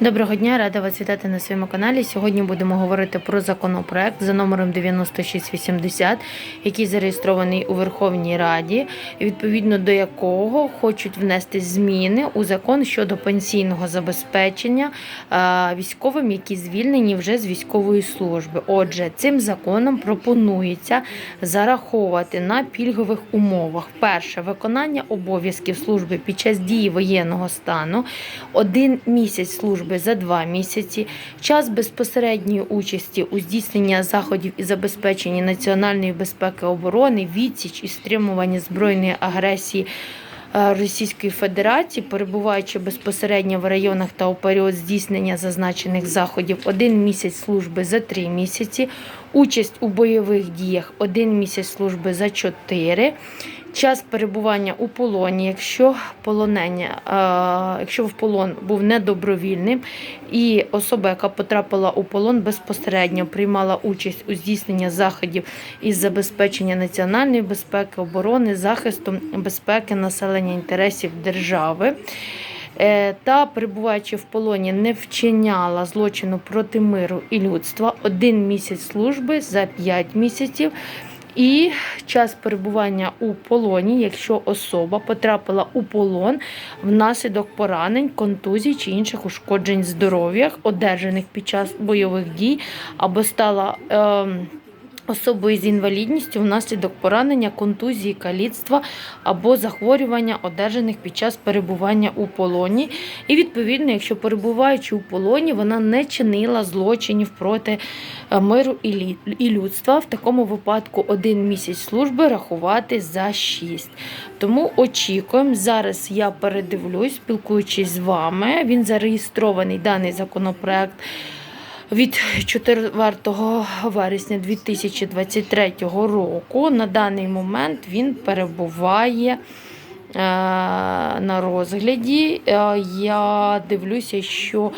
Доброго дня, рада вас вітати на своєму каналі. Сьогодні будемо говорити про законопроект за номером 9680, який зареєстрований у Верховній Раді, відповідно до якого хочуть внести зміни у закон щодо пенсійного забезпечення військовим, які звільнені вже з військової служби. Отже, цим законом пропонується зараховувати на пільгових умовах перше виконання обов'язків служби під час дії воєнного стану, один місяць служби за два місяці, час безпосередньої участі у здійсненні заходів і забезпеченні національної безпеки оборони, відсіч і стримування збройної агресії. е, Російської Федерації, перебуваючи безпосередньо в районах та у період здійснення зазначених заходів, один місяць служби за три місяці, участь у бойових діях, один місяць служби за чотири, час перебування у полоні, якщо полонення, е, якщо в полон був недобровільним, і особа, яка потрапила у полон, безпосередньо приймала участь у здійсненні заходів із забезпечення національної безпеки, оборони, захисту безпеки населення інтересів держави. Е, Та, перебуваючи в полоні, не вчиняла злочину проти миру і людства один місяць служби за 5 місяців. І час перебування у полоні, якщо особа потрапила у полон внаслідок поранень, контузій чи інших ушкоджень здоров'я, одержаних під час бойових дій, або стала ем, особою з інвалідністю внаслідок поранення, контузії, каліцтва або захворювання, одержаних під час перебування у полоні. І відповідно, якщо перебуваючи у полоні, вона не чинила злочинів проти е, миру і людства. В такому випадку один місяць служби рахувати за 6. Тому очікуємо. Зараз я передивлюсь, спілкуючись з вами. Він зареєстрований даний законопроект від 4 вересня 2023 року. На даний момент він перебуває на розгляді. Е, Я дивлюся, що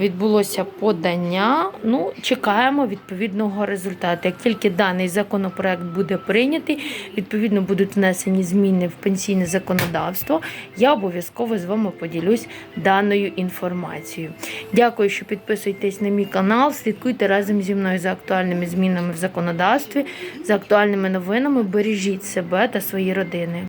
відбулося подання. Ну, чекаємо відповідного результату. Як тільки даний законопроект буде прийнятий, відповідно будуть внесені зміни в пенсійне законодавство. Я обов'язково з вами поділюсь даною інформацією. Дякую, що підписуєтесь на мій канал. Слідкуйте разом зі мною за актуальними змінами в законодавстві, за актуальними новинами. Бережіть себе та свої родини.